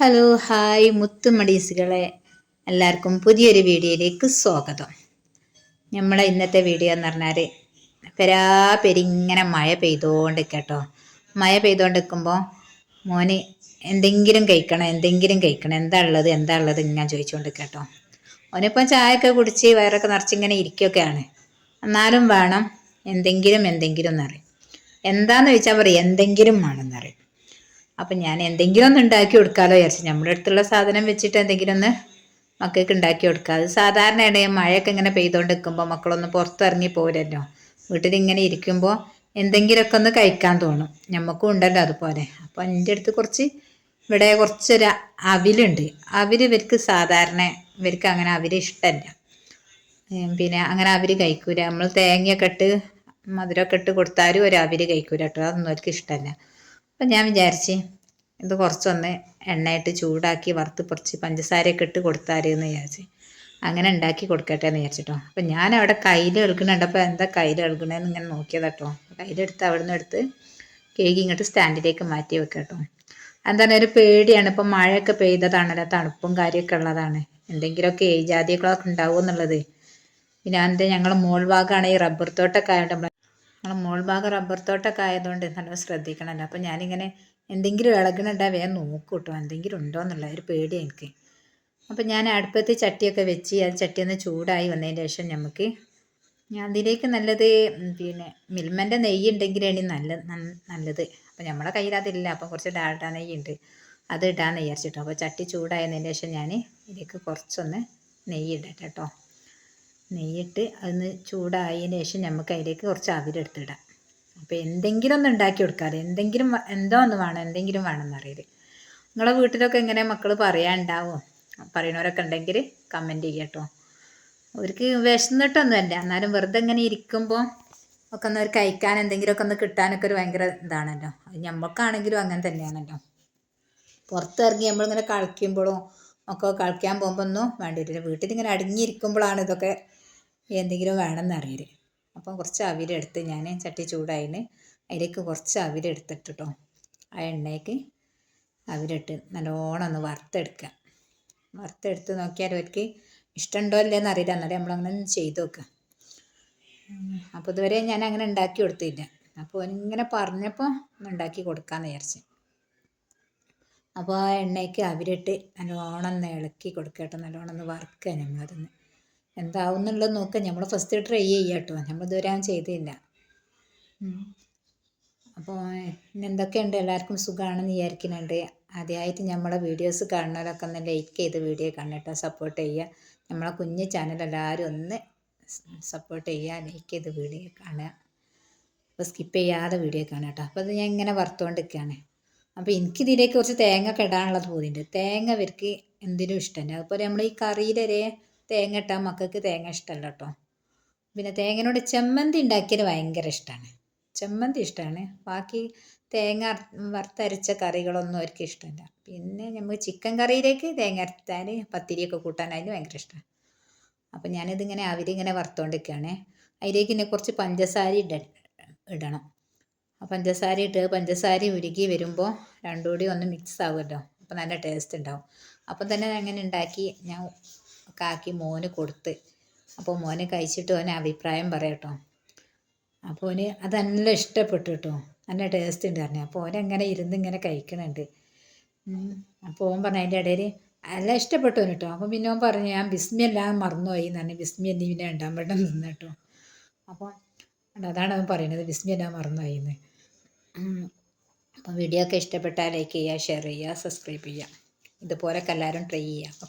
Hello hi മുത്തുമടീസുകളെ. എല്ലാവർക്കും പുതിയൊരു വീഡിയോയിലേക്ക് സ്വാഗതം. നമ്മളെ ഇന്നത്തെ വീഡിയോ എന്ന് പറഞ്ഞാൽ പെരാ പെരിങ്ങനെ മഴ പെയ്തുകൊണ്ട് കേട്ടോ മഴ പെയ്തുകൊണ്ട് നിൽക്കുമ്പോൾ മോന് എന്തെങ്കിലും കഴിക്കണം എന്തെങ്കിലും കഴിക്കണം. എന്താ ഉള്ളത് എന്താ ഉള്ളത് ഇങ്ങനെ ചോദിച്ചുകൊണ്ട് കേട്ടോ ഓനിപ്പം ചായയൊക്കെ കുടിച്ച് വയറൊക്കെ നിറച്ചിങ്ങനെ ഇരിക്കുകയൊക്കെയാണ് എന്നാലും വേണം എന്തെങ്കിലും എന്തെങ്കിലും എന്നറിയും എന്താന്ന് ചോദിച്ചാൽ പറയും എന്തെങ്കിലും വേണമെന്നറിയും അപ്പം ഞാൻ എന്തെങ്കിലും ഒന്ന് ഉണ്ടാക്കി കൊടുക്കാമല്ലോ വിചാരിച്ചു. നമ്മുടെ അടുത്തുള്ള സാധനം വെച്ചിട്ട് എന്തെങ്കിലും ഒന്ന് മക്കൾക്ക് ഉണ്ടാക്കി കൊടുക്കുക അത് സാധാരണയാണ്. മഴയൊക്കെ ഇങ്ങനെ പെയ്തുകൊണ്ട് നിൽക്കുമ്പോൾ മക്കളൊന്ന് പുറത്തിറങ്ങി പോരല്ലോ. വീട്ടിലിങ്ങനെ ഇരിക്കുമ്പോൾ എന്തെങ്കിലുമൊക്കെ ഒന്ന് കഴിക്കാൻ തോന്നും. നമുക്കും ഉണ്ടല്ലോ അതുപോലെ. അപ്പോൾ എന്റെ അടുത്ത് കുറച്ച് ഇവിടെ കുറച്ചൊരു അവിലുണ്ട്. അവിൽ ഇവർക്ക് സാധാരണ ഇവർക്ക് അങ്ങനെ അവിൽ ഇഷ്ടമല്ല പിന്നെ അങ്ങനെ അവർ കഴിക്കൂല. നമ്മൾ തേങ്ങയൊക്കെ ഇട്ട് മധുരമൊക്കെ ഇട്ട് കൊടുത്താലും ഒരു അവിൽ കഴിക്കൂല കേട്ടോ. അതൊന്നും അവർക്ക് ഇഷ്ടമല്ല അപ്പം ഞാൻ വിചാരിച്ച് ഇത് കുറച്ചൊന്ന് എണ്ണയിട്ട് ചൂടാക്കി വറുത്ത് കുറച്ച് പഞ്ചസാരയൊക്കെ ഇട്ട് കൊടുത്താരെന്ന് വിചാരിച്ച്. അങ്ങനെ ഉണ്ടാക്കി കൊടുക്കട്ടെ എന്ന് വിചാരിച്ചിട്ടോ. അപ്പം ഞാൻ അവിടെ കയ്യിൽ എടുക്കണുണ്ടപ്പോൾ എന്താ കയ്യിൽ എടുക്കണേന്ന് ഇങ്ങനെ നോക്കിയതാട്ടോ. കയ്യിലെടുത്ത് അവിടെ നിന്ന് എടുത്ത് കേക്ക് ഇങ്ങോട്ട് സ്റ്റാൻഡിലേക്ക് മാറ്റി വെക്കട്ടോ. എന്താണ് ഒരു പേടിയാണ്. ഇപ്പം മഴയൊക്കെ പെയ്തതാണല്ലോ തണുപ്പും കാര്യമൊക്കെ ഉള്ളതാണ്. എന്തെങ്കിലുമൊക്കെ ഏജാതികളൊക്കെ ഉണ്ടാവും എന്നുള്ളത് പിന്നെ എന്താ ഞങ്ങൾ മോൾ ഭാഗമാണ് ഈ റബ്ബർ തോട്ടൊക്കെ ആയതുകൊണ്ട് നമ്മൾ മോൾ ഭാഗം റബ്ബർ തോട്ടൊക്കെ ആയതുകൊണ്ട് നല്ല ശ്രദ്ധിക്കണമല്ലോ. അപ്പം ഞാനിങ്ങനെ എന്തെങ്കിലും ഇളകണുണ്ടാ വേഗം നോക്കും കേട്ടോ എന്തെങ്കിലും ഉണ്ടോ എന്നുള്ള ഒരു പേടി എനിക്ക്. അപ്പം ഞാൻ അടുപ്പത്ത് ചട്ടിയൊക്കെ വെച്ച് അത് ചട്ടി ഒന്ന് ചൂടായി വന്നതിന് ശേഷം നമുക്ക് അതിലേക്ക് നല്ലത് പിന്നെ മിൽമന്റെ നെയ്യ് ഉണ്ടെങ്കിലാണ് നല്ല നല്ലത്. അപ്പം നമ്മളെ കയ്യിൽ അതില്ല. അപ്പം കുറച്ച് ഡാൽഡ നെയ്യ് ഉണ്ട് അത് ഇടാന്ന് വിചാരിച്ചിട്ടോ. അപ്പോൾ ചട്ടി ചൂടായതിന് ശേഷം ഞാൻ ഇതിലേക്ക് കുറച്ചൊന്ന് നെയ്യ് ഇടട്ടെ കേട്ടോ നെയ്യിട്ട് അതൊന്ന് ചൂടായതിന് ശേഷം നമുക്ക് അതിലേക്ക് കുറച്ച് അവിരെടുത്തിടാം അപ്പോൾ എന്തെങ്കിലും ഒന്ന് ഉണ്ടാക്കി കൊടുക്കാറ് എന്തെങ്കിലും എന്തോ ഒന്ന് വേണം. എന്തെങ്കിലും വേണമെന്നറിയില്ല നിങ്ങളെ വീട്ടിലൊക്കെ എങ്ങനെ മക്കൾ പറയാനുണ്ടാവോ പറയണവരൊക്കെ ഉണ്ടെങ്കിൽ കമന്റ് ചെയ്യട്ടോ അവർക്ക് വിശന്നിട്ടൊന്നുമല്ല. എന്നാലും വെറുതെ ഇങ്ങനെ ഇരിക്കുമ്പോൾ ഒക്കെ ഒന്ന് ഒരു കഴിക്കാൻ എന്തെങ്കിലുമൊക്കെ ഒന്ന് കിട്ടാനൊക്കെ ഒരു ഭയങ്കര ഇതാണല്ലോ. അത് ഞമ്മക്കാണെങ്കിലും അങ്ങനെ തന്നെയാണല്ലോ. പുറത്തിറങ്ങി നമ്മളിങ്ങനെ കളിക്കുമ്പോഴും ഒക്കെ കളിക്കാൻ പോകുമ്പോൾ ഒന്നും വേണ്ടിയിട്ടില്ല വീട്ടിലിങ്ങനെ അടങ്ങിയിരിക്കുമ്പോഴാണ് ഇതൊക്കെ എന്തെങ്കിലും വേണമെന്നറിയില്ല അപ്പം കുറച്ച് അവിലെടുത്ത് ഞാൻ ചട്ടി ചൂടായതിന് അതിലേക്ക് കുറച്ച് അവിലെടുത്തിട്ട് കേട്ടോ ആ എണ്ണയ്ക്ക് അവിലിട്ട് നല്ലോണം ഒന്ന് വറുത്തെടുക്കുക വറുത്തെടുത്ത് നോക്കിയാൽ അവർക്ക് ഇഷ്ടമുണ്ടോ ഇല്ലയെന്ന് അറിയില്ല എന്നാലും നമ്മളങ്ങനെ ചെയ്ത് നോക്കുക അപ്പോൾ ഇതുവരെ ഞാൻ അങ്ങനെ ഉണ്ടാക്കി കൊടുത്തില്ല. അപ്പോൾ ഇങ്ങനെ പറഞ്ഞപ്പോൾ ഒന്ന് ഉണ്ടാക്കി കൊടുക്കാമെന്ന് വിചാരിച്ചു. അപ്പോൾ ആ എണ്ണയ്ക്ക് അവിലിട്ട് നല്ലോണം ഒന്ന് ഇളക്കി കൊടുക്കട്ടെ നല്ലോണം ഒന്ന് വറുക്കുക ഞങ്ങളതൊന്ന്. എന്താവും എന്നുള്ളത് നോക്കാം. നമ്മൾ ഫസ്റ്റ് ട്രൈ ചെയ്യുക കേട്ടോ നമ്മൾ ഇതുവരെ ചെയ്തില്ല അപ്പോൾ ഇന്ന് എന്തൊക്കെയുണ്ട്? എല്ലാവർക്കും സുഖമാണെന്ന് വിചാരിക്കുന്നുണ്ട്. ആദ്യമായിട്ട് നമ്മളെ വീഡിയോസ് കാണുന്നവരൊക്കെ ഒന്ന് ലൈക്ക് ചെയ്ത് വീഡിയോ കാണട്ടോ സപ്പോർട്ട് ചെയ്യുക. നമ്മളെ കുഞ്ഞ് ചാനൽ എല്ലാവരും ഒന്ന് സപ്പോർട്ട് ചെയ്യുക. ലൈക്ക് ചെയ്ത് വീഡിയോ കാണുക. അപ്പോൾ സ്കിപ്പ് ചെയ്യാതെ വീഡിയോ കാണുക കേട്ടോ അപ്പോൾ അത് ഞാൻ ഇങ്ങനെ വറുത്തുകൊണ്ടിരിക്കുകയാണ് അപ്പോൾ എനിക്കിതിലേക്ക് കുറച്ച് തേങ്ങ ഒക്കെ ഇടാനുള്ളത് തേങ്ങ ഇവർക്ക് എന്തിനും ഇഷ്ടമല്ല അതുപോലെ നമ്മൾ ഈ കറിയിലരെ തേങ്ങ ഇട്ടാൽ മക്കൾക്ക് തേങ്ങ ഇഷ്ടമല്ല കേട്ടോ. പിന്നെ തേങ്ങനോട് ചെമ്മന്തി ഉണ്ടാക്കിയത് ഭയങ്കര ഇഷ്ടമാണ് ചെമ്മന്തി ഇഷ്ടമാണ് ബാക്കി തേങ്ങ വറുത്തരച്ച കറികളൊന്നും അവർക്ക് ഇഷ്ടമല്ല. പിന്നെ നമുക്ക് ചിക്കൻ കറിയിലേക്ക് തേങ്ങ അരച്ചാൽ പത്തിരിയൊക്കെ കൂട്ടാൻ ഭയങ്കര ഇഷ്ടമാണ് അപ്പം ഞാനിതിങ്ങനെ അവരിങ്ങനെ വറുത്തുകൊണ്ടിരിക്കുകയാണ് അതിലേക്ക് പിന്നെ കുറച്ച് പഞ്ചസാര ഇട ഇടണം. ആ പഞ്ചസാര ഇട്ട് പഞ്ചസാര ഉരുകി വരുമ്പോൾ രണ്ടും കൂടി ഒന്ന് മിക്സ് ആവുമല്ലോ. അപ്പോൾ നല്ല ടേസ്റ്റ് ഉണ്ടാവും. അപ്പം തന്നെ അങ്ങനെ ഉണ്ടാക്കി ഞാൻ ഒക്കെ ആക്കി മോന് കൊടുത്ത്. അപ്പോൾ മോനെ കഴിച്ചിട്ട് ഓനെ അഭിപ്രായം പറയട്ടോ അപ്പോൾ ഓന് അത് നല്ല ഇഷ്ടപ്പെട്ടു കേട്ടോ നല്ല ടേസ്റ്റ് ഉണ്ട് പറഞ്ഞു. അപ്പോൾ ഓനെങ്ങനെ ഇരുന്ന് ഇങ്ങനെ കഴിക്കണുണ്ട്. അപ്പോൾ ഓൻ പറഞ്ഞു അതിന്റെ ഇടയിൽ നല്ല ഇഷ്ടപ്പെട്ടു കേട്ടോ അപ്പോൾ പിന്നെ ഓൻ പറഞ്ഞു ഞാൻ ബിസ്മി എല്ലാം മറന്നുപോയി എന്ന് പറഞ്ഞു ബിസ്മി എന്നീ പിന്നെ രണ്ടാം വട്ടം നിന്ന് കേട്ടോ അപ്പോൾ അതാണ് അവൻ പറയുന്നത് ബിസ്മി എല്ലാം മറന്നുപോയി എന്ന്. അപ്പോൾ വീഡിയോ ഒക്കെ ഇഷ്ടപ്പെട്ടാൽ ലൈക്ക് ചെയ്യുക ഷെയർ ചെയ്യുക സബ്സ്ക്രൈബ് ചെയ്യുക. ഇതുപോലൊക്കെ എല്ലാവരും ട്രൈ ചെയ്യുക.